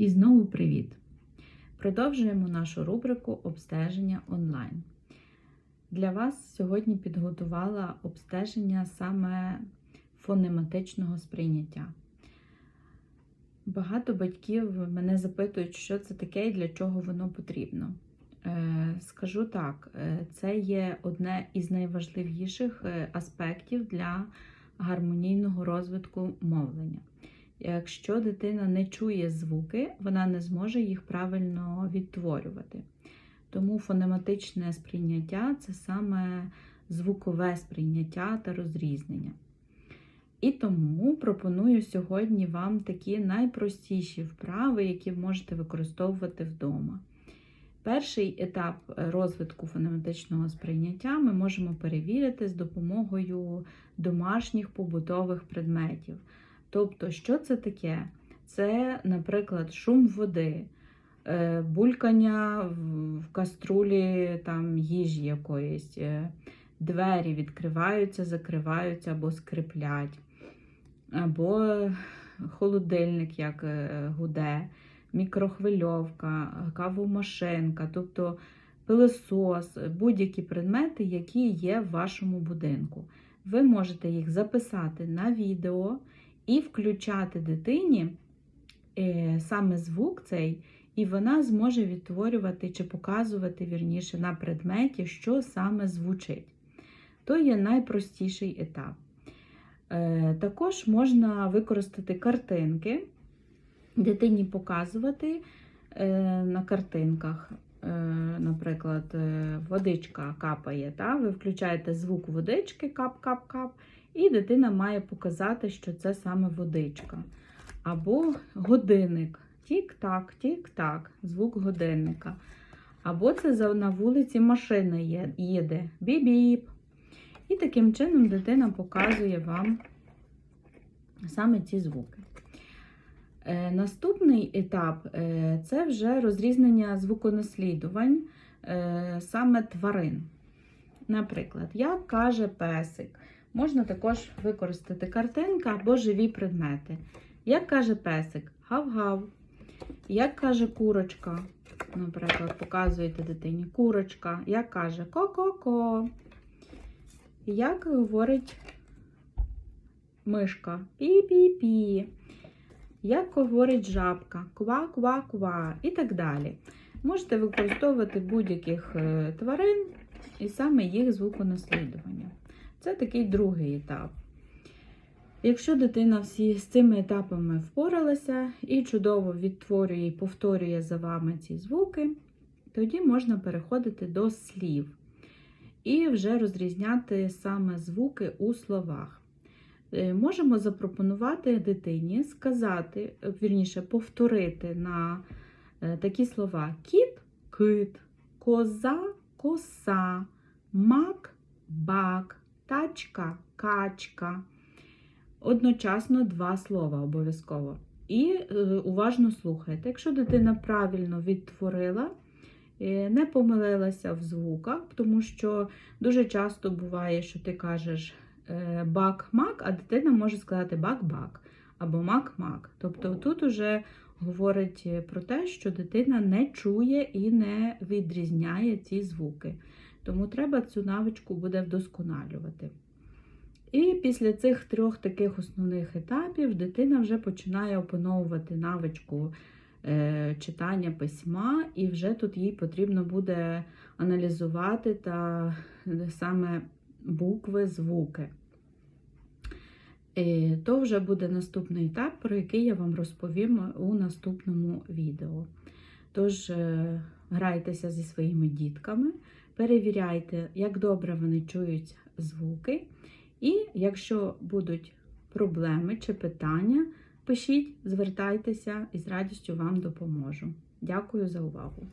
І знову привіт! Продовжуємо нашу рубрику обстеження онлайн. Для вас сьогодні підготувала обстеження саме фонематичного сприйняття. Багато батьків мене запитують, що це таке і для чого воно потрібно. Е, Скажу так, е, це є одне із найважливіших е, аспектів для гармонійного розвитку мовлення. Якщо дитина не чує звуки, вона не зможе їх правильно відтворювати. Тому фонематичне сприйняття це саме звукове сприйняття та розрізнення. І тому пропоную сьогодні вам такі найпростіші вправи, які можете використовувати вдома. Перший етап розвитку фонематичного сприйняття ми можемо перевірити з допомогою домашніх побутових предметів. Тобто, що це таке? Це, наприклад, шум води, е, булькання в каструлі там, їжі якоїсь, е, двері відкриваються, закриваються або скриплять, або холодильник як е, гуде, мікрохвильовка, кавомашинка, тобто пилосос, будь-які предмети, які є в вашому будинку. Ви можете їх записати на відео і включати дитині саме звук цей, і вона зможе відтворювати чи показувати вірніше на предметі, що саме звучить. То є найпростіший етап. Також можна використати картинки, дитині показувати на картинках. Наприклад, водичка капає, та? ви включаєте звук водички, кап-кап-кап, і дитина має показати, що це саме водичка. Або годинник. Тік-так, тік-так, звук годинника. Або це на вулиці машина їде. Бі-біп. І таким чином дитина показує вам саме ці звуки. Е, наступний етап е, це вже розрізнення звуконаслідувань е, саме тварин. Наприклад, як каже песик, можна також використати картинка або живі предмети. Як каже песик, гав-гав. Як каже курочка, наприклад, показуєте дитині курочка, як каже ко-ко-ко. Як говорить мишка пі-пі-пі. Як говорить жабка, ква-ква-ква і так далі. Можете використовувати будь-яких тварин і саме їх звуконаслідування. Це такий другий етап. Якщо дитина всі з цими етапами впоралася і чудово відтворює і повторює за вами ці звуки, тоді можна переходити до слів і вже розрізняти саме звуки у словах. Можемо запропонувати дитині сказати, вірніше, повторити на такі слова: кіт, кит, коза, коса, мак, бак, тачка, качка. Одночасно два слова обов'язково. І е, уважно слухайте. Якщо дитина правильно відтворила, е, не помилилася в звуках, тому що дуже часто буває, що ти кажеш е, бак-мак, а дитина може сказати бак-бак або мак-мак. Тобто тут уже говорить про те, що дитина не чує і не відрізняє ці звуки. Тому треба цю навичку буде вдосконалювати. І після цих трьох таких основних етапів дитина вже починає опановувати навичку е, читання письма, і вже тут їй потрібно буде аналізувати та саме букви, звуки. І то вже буде наступний етап, про який я вам розповім у наступному відео. Тож, е, грайтеся зі своїми дітками, перевіряйте, як добре вони чують звуки. І якщо будуть проблеми чи питання, пишіть, звертайтеся і з радістю вам допоможу. Дякую за увагу!